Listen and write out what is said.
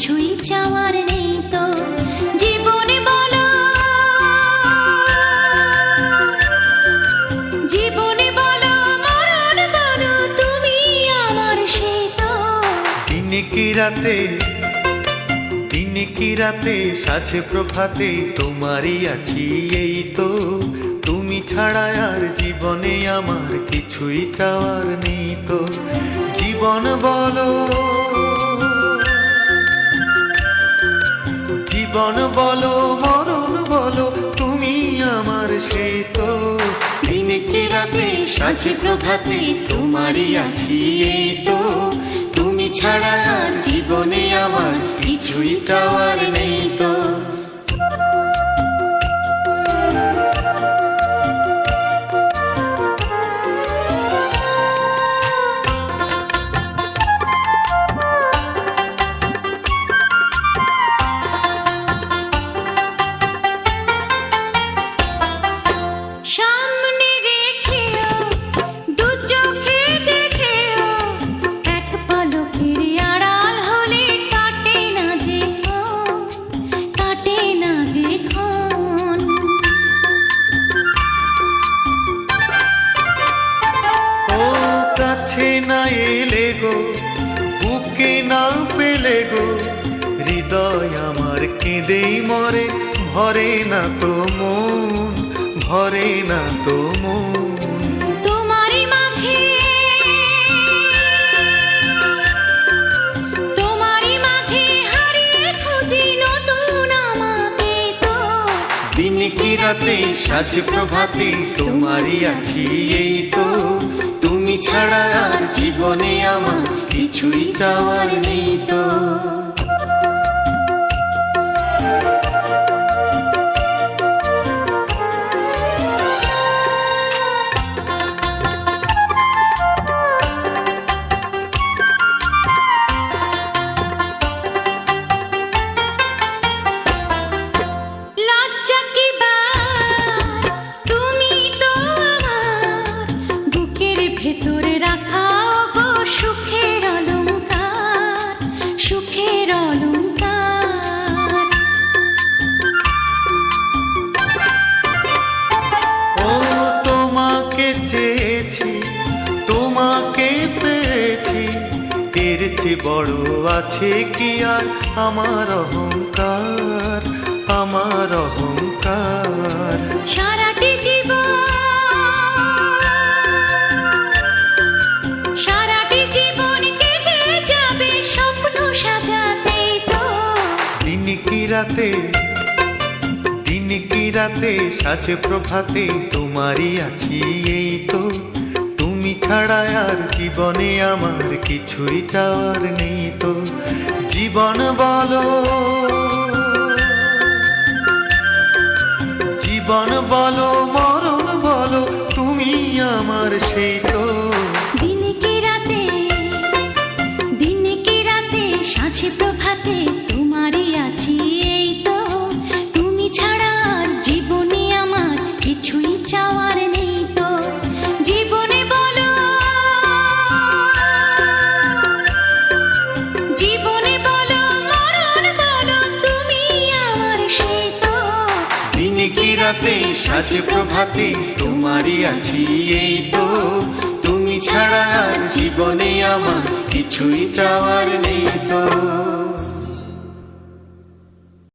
কিছুই চাওয়ার নেই তো। জীবনে বলো। জীবনে বলো, মরণ বলো, তুমি আমার সেই তো। কি রাতে, দিনে কি রাতে সাজে প্রভাতে তোমারই আছি এই তো। তুমি ছাড়া আর জীবনে আমার কিছুই চাওয়ার নেই তো। জীবন বলো। জীবন বলো, মরণ বলো, তুমি আমার সে তো দিনে কি রাতে, সাজে প্রভাতে, তোমারই আছি এই তো। তুমি ছাড়া আর জীবনে আমার কিছুই চাওয়ার নেই বুকে না পেলে গো। হৃদয় আমার কেঁদেই মরে। ভরে না তো মন ভরে না তো মন। দিনে কি রাতে সাজে প্রভাতে তোমারই আছি এই তো। ছাড়া আর জীবনে আমার কিছুই চাওয়ার নেই তো। চেয়ে বড় আছে কি আর? আমার অহংকার আমার অহংকার। সারাটি জীবন সারাটি জীবন কেটে যাবে স্বপ্ন সাজাতে তো। দিন কি রাতে দিন কি রাতে সাজে প্রভাতে তোমারই আছি এই তো। ছাড়া আর জীবনে আমার কিছুই চাওয়ার নেই তো। জীবন বলো। জীবন বলো। রাতে সাজে প্রভাতে, তোমারই আছি এই তো। তুমি ছাড়া জীবনে আমার কিছুই চাওয়ার নেই তো।